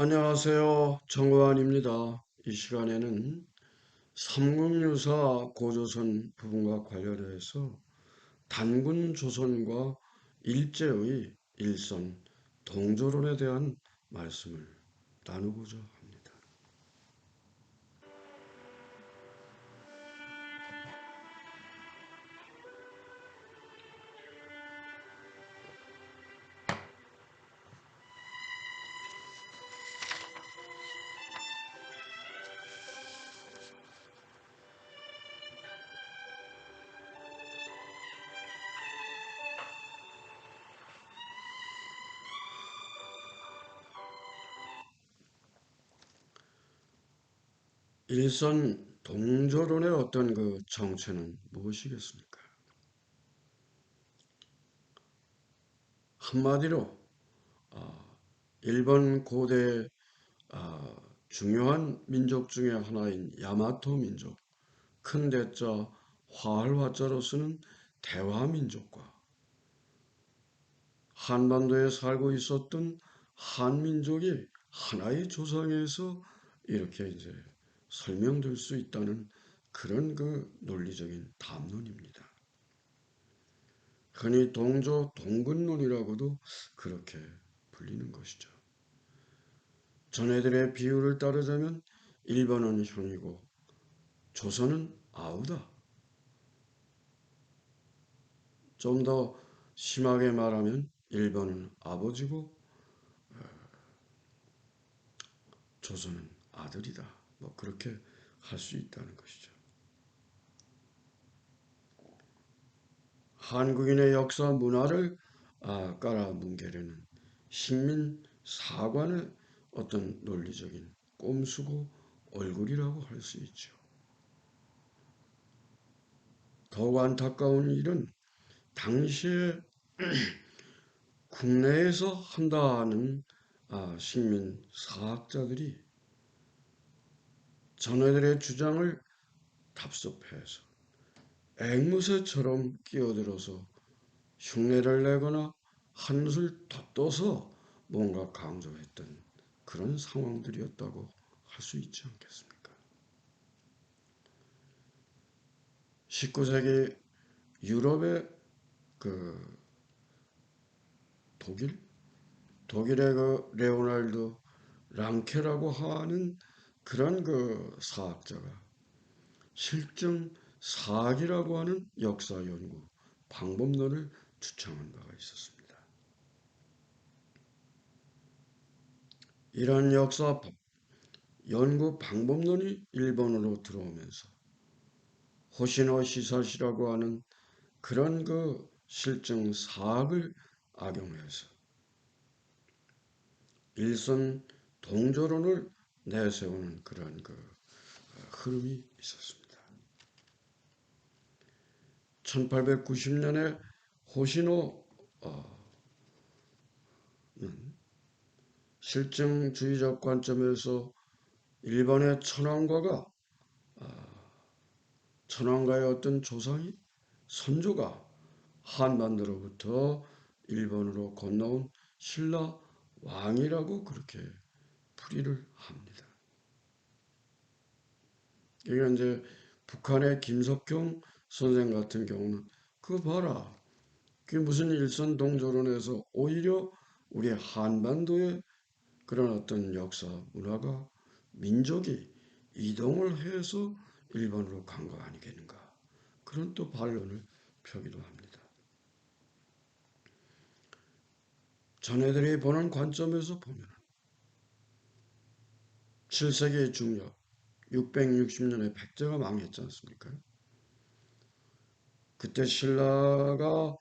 안녕하세요. 정의환입니다. 이 시간에는 삼국유사 고조선 부분과 관련해서 단군 조선과 일제의 일선 동조론에 대한 말씀을 나누고자 일선 동조론의 어떤 그 정체는 무엇이겠습니까? 한마디로 어, 일본 고대 어, 중요한 민족 중의 하나인 야마토 민족, 큰 대자 화할화자로 쓰는 대화민족과 한반도에 살고 있었던 한민족이 하나의 조상에서 이렇게 이제 설명될 수 있다는 그런 그 논리적인 담론입니다. 흔히 동조 동근론이라고도 그렇게 불리는 것이죠. 전애들의 비유를 따르자면 일본은 형이고 조선은 아우다. 좀 더 심하게 말하면 일본은 아버지고 어, 조선은 아들이다. 뭐 그렇게 할 수 있다는 것이죠. 한국인의 역사 문화를 아, 깔아뭉개려는 식민 사관의 어떤 논리적인 꼼수고 얼굴이라고 할 수 있죠. 더욱 안타까운 일은 당시에 국내에서 한다는 아, 식민 사학자들이 전애들의 주장을 답습해서 앵무새처럼 끼어들어서 흉내를 내거나 한술 덧떠서 뭔가 강조했던 그런 상황들이었다고 할 수 있지 않겠습니까? 19세기 유럽의 그 독일? 독일의 그 레오날드 랑케라고 하는 그런 그 사학자가 실증 사학이라고 하는 역사 연구 방법론을 주창한 바가 있었습니다. 이러한 역사 연구 방법론이 일본으로 들어오면서 호시노 시사시라고 하는 그런 그 실증 사학을 악용해서 일선 동조론을 내세우는 그런 그 흐름이 있었습니다. 1890년에 호시노 어, 실증주의적 관점에서 일본의 천황과가 어, 천황가의 어떤 조상이 선조가 한반도로부터 일본으로 건너온 신라 왕이라고 그렇게 풀이를 합니다. 이게 이제 북한의 김석경 선생 같은 경우는 그거 봐라. 그게 무슨 일선 동조론에서 오히려 우리 한반도의 그런 어떤 역사, 문화가, 민족이 이동을 해서 일본으로 간 거 아니겠는가. 그런 또 반론을 펴기도 합니다. 자네들이 보는 관점에서 보면 7세기 중엽 660년에 백제가 망했지 않습니까? 그때 신라가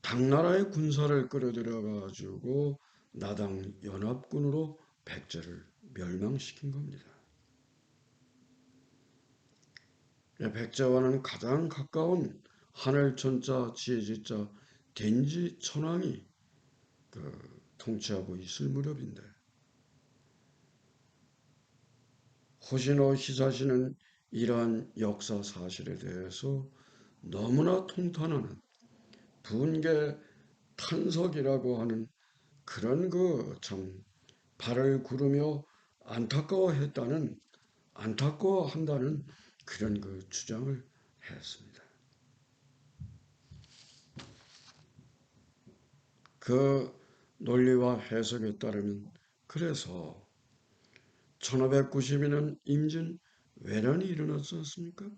당나라의 군사를 끌어들여 가지고 나당 연합군으로 백제를 멸망시킨 겁니다. 백제와는 가장 가까운 하늘천자 지혜지자 덴지 천왕이 그 통치하고 있을 무렵인데 호시노 히사시는 이러한 역사 사실에 대해서 너무나 통탄하는 분계 탄석이라고 하는 그런 그 참 발을 구르며 안타까워했다는 안타까워한다는 그런 그 주장을 했습니다. 그 논리와 해석에 따르면 그래서 1592년 임진 왜란이 일어났지 않습니까?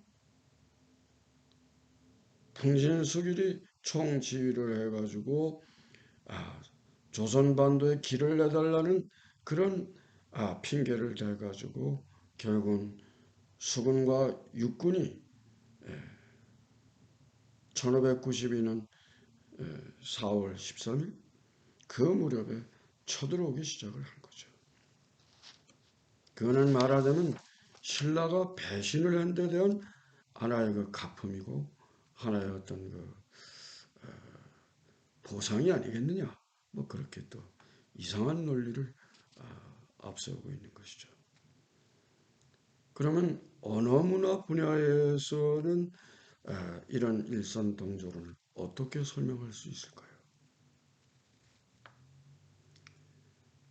풍신수길이 총지휘를 해가지고 아, 조선반도에 길을 내달라는 그런 아, 핑계를 대가지고 결국은 수군과 육군이 1592년 4월 13일 그 무렵에 쳐들어오기 시작을 한 거죠. 그거는 말하자면 신라가 배신을 한 데 대한 하나의 그 가품이고 하나의 어떤 그 어, 보상이 아니겠느냐. 뭐 그렇게 또 이상한 논리를 어, 앞세우고 있는 것이죠. 그러면 언어 문화 분야에서는 어, 이런 일산동조론을 어떻게 설명할 수 있을까요?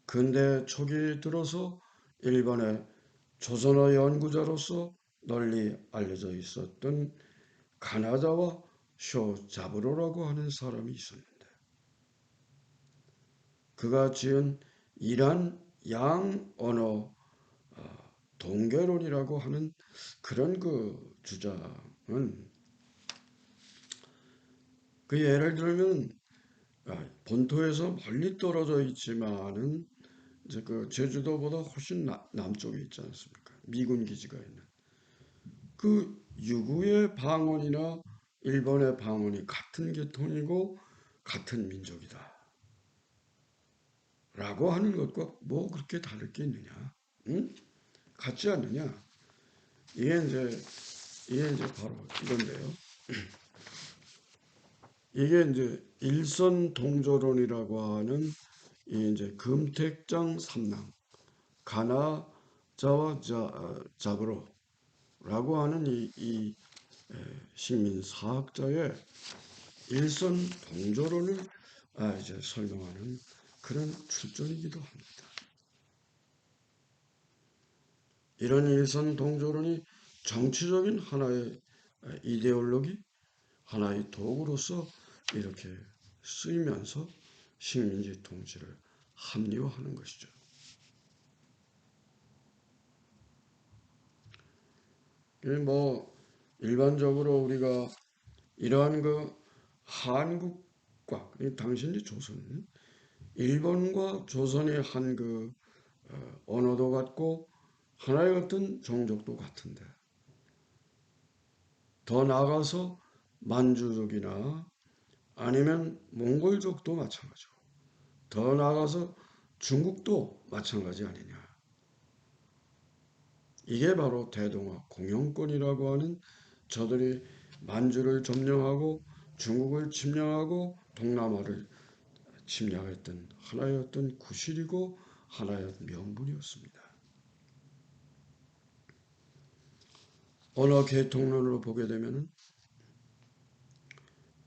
근대 초기 들어서 일본의 조선어 연구자로서 널리 알려져 있었던 가나다와 쇼자브로라고 하는 사람이 있었는데 그가 지은 이란 양 언어 어, 동계론이라고 하는 그런 그 주장은 그 예를 들면 아, 본토에서 멀리 떨어져 있지만은 이제 그 제주도보다 훨씬 나, 남쪽에 있지 않습니까? 미군 기지가 있는 그 유구의 방언이나 일본의 방언이 같은 계통이고 같은 민족이다. 라고 하는 것과 뭐 그렇게 다를 게 있느냐? 응? 같지 않느냐? 이게 이제 이게 이제 바로 이건데요. 이게 이제 일선 동조론이라고 하는 이 이제 금택장 삼남 가나 자와 자, 자브로라고 하는 이, 이 식민 사학자의 일선 동조론을 아, 이제 설명하는 그런 출전이기도 합니다. 이런 일선 동조론이 정치적인 하나의 이데올로기, 하나의 도구로서 이렇게 쓰이면서 식민지 통치를 합리화하는 것이죠. 뭐 일반적으로 우리가 이러한 그 한국과 당신이 조선, 일본과 조선의 한그 어, 언어도 같고 하나의 같은 종족도 같은데 더 나아가서 만주족이나 아니면 몽골족도 마찬가지고 더 나아가서 중국도 마찬가지 아니냐. 이게 바로 대동아 공영권이라고 하는 저들이 만주를 점령하고 중국을 침략하고 동남아를 침략했던 어떤 구실이고 하나의 명분이었습니다. 언어 계통론으로 보게 되면은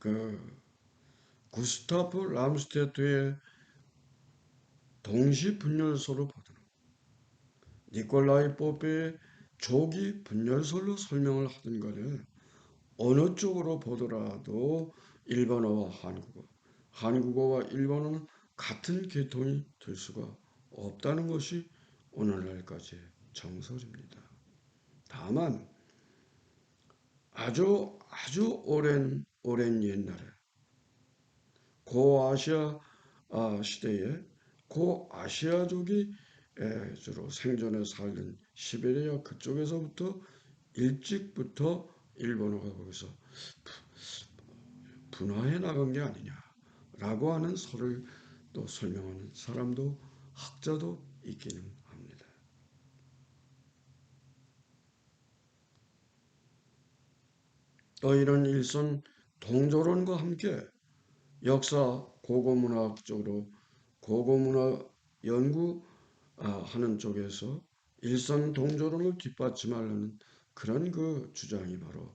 그 구스타프 람스테트의 동시 분열소를 보도록 니콜라이 뽀페의 조기 분열설로 설명을 거를 어느 쪽으로 보더라도 일본어와 한국어, 한국어와 일본어는 같은 계통이 될 수가 없다는 것이 오늘날까지의 정설입니다. 다만 아주 아주 오랜 오랜 옛날에 고아시아 아, 시대에 고아시아족이 주로 생존에 살던 시베리아 그쪽에서부터 일찍부터 일본어가 거기서 분화해 나간 게 아니냐라고 하는 설을 또 설명하는 사람도 학자도 있기는 합니다. 또 이런 일선 동조론과 함께 역사 고고문화학적으로 고고문화 연구하는 쪽에서 일선 동조론을 뒷받침하려는 그런 그 주장이 바로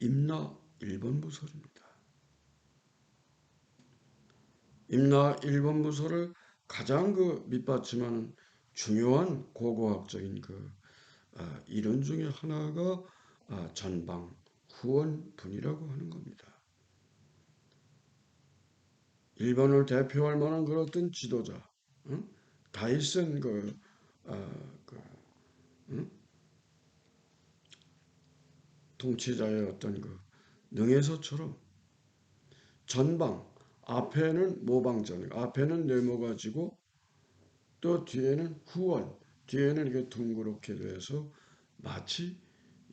임나 1번 부설입니다. 임나 1번 부설을 가장 그 밑받침하는 중요한 고고학적인 그 아, 이론 중에 하나가 아, 전방 후원분이라고 하는 겁니다. 일본을 대표할 만한 그런 어떤 지도자, 응? 다이슨 그, 아, 그 응? 통치자의 어떤 그 능에서처럼 전방 앞에는 모방전, 앞에는 네모 가지고 또 뒤에는 후원, 뒤에는 이게 둥그렇게 돼서 마치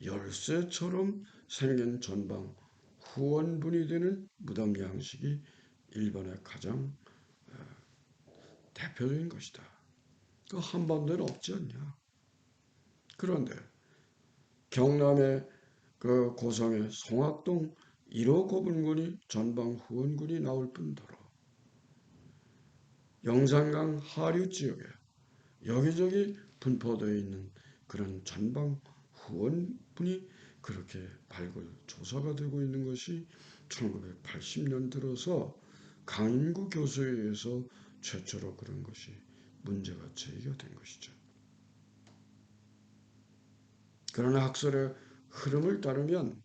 열쇠처럼 생긴 전방 후원분이 되는 무덤 양식이 일본의 가장 어, 대표적인 것이다. 그 한반도에는 없지 않냐. 그런데 경남의 그 고성의 송악동 1호 고분군이 전방 후원군이 나올 뿐더러 영산강 하류 지역에 여기저기 분포되어 있는 그런 전방 후원분이 그렇게 발굴 조사가 되고 있는 것이 1980년 들어서 강인구 교수에 의해서 최초로 그런 것이 문제가 제기가 된 것이죠. 그러나 학설의 흐름을 따르면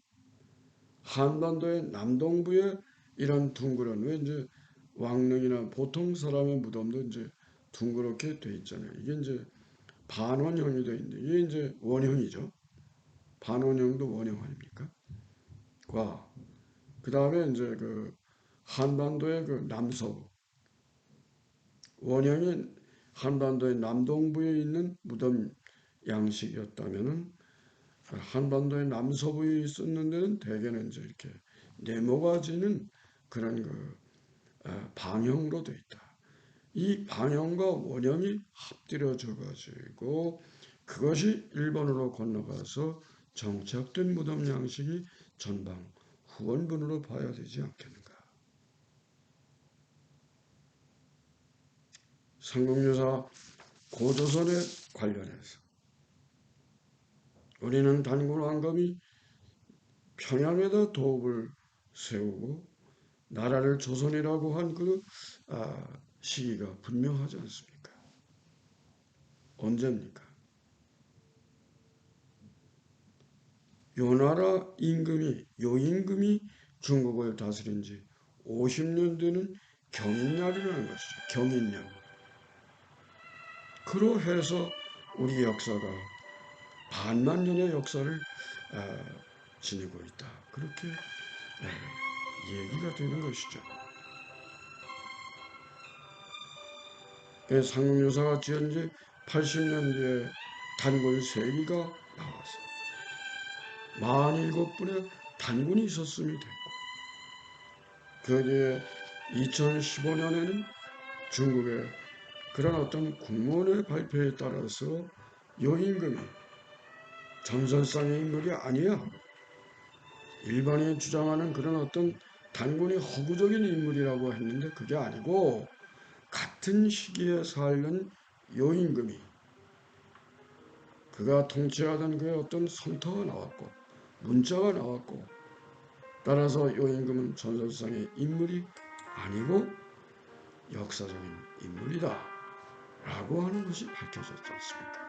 한반도의 남동부에 이런 둥그런 왜 이제 왕릉이나 보통 사람의 무덤도 이제 둥그렇게 돼 있잖아요. 이게 이제 반원형이 돼 있는데 이게 이제 원형이죠. 반원형도 원형 아닙니까? 과, 그 다음에 이제 그 한반도의 그 남서부, 원형이 한반도의 남동부에 있는 무덤 양식이었다면은 한반도의 남서부에 있었는 데는 대개는 이제 이렇게 네모가지는 그런 그 아, 방형으로 되어 있다. 이 방형과 원형이 합들여져 가지고 그것이 일본으로 건너가서 정착된 무덤 양식이 전방 후원분으로 봐야 되지 않겠는가. 삼국유사 고조선에 관련해서 우리는 단군 왕검이 평양에다 도읍을 세우고 나라를 조선이라고 한그 아, 시기가 분명하지 않습니까? 언제입니까? 요 나라 임금이 요 임금이 중국을 다스린 지 50년 되는 경인날이라는 것이죠. 경인년. 그러해서 우리 역사가 반만 년의 역사를 아, 지니고 있다. 그렇게 아, 얘기가 되는 것이죠. 상용유사가 지은 지 80년 뒤에 단군 세기가 나왔어. 47분의 단군이 있었음이 됐고 그 뒤에 2015년에는 중국의 그런 어떤 국무원의 발표에 따라서 요 임금이 전설상의 인물이 아니야. 일반인이 주장하는 그런 어떤 단군이 허구적인 인물이라고 했는데 그게 아니고 같은 시기에 살는 요임금이 그가 통치하던 그의 어떤 성터가 나왔고 문자가 나왔고 따라서 요 임금은 전설상의 인물이 아니고 역사적인 인물이다 라고 하는 것이 밝혀졌지 않습니까?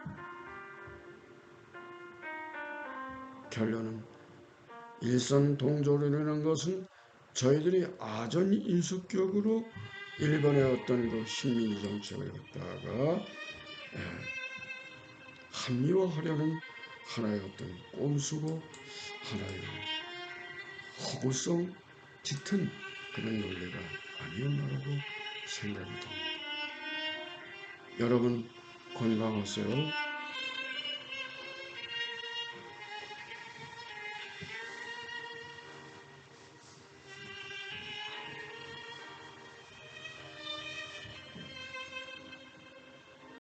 결론은 일선 동조론이라는 것은 저희들이 아전 인수격으로 일본의 어떤 그 식민지 정책을 갖다가 합리화하려는 하나의 어떤 꼼수고 하나의 허구성 짙은 그런 논리가 아니었나라고 생각이 듭니다. 여러분 건강하세요.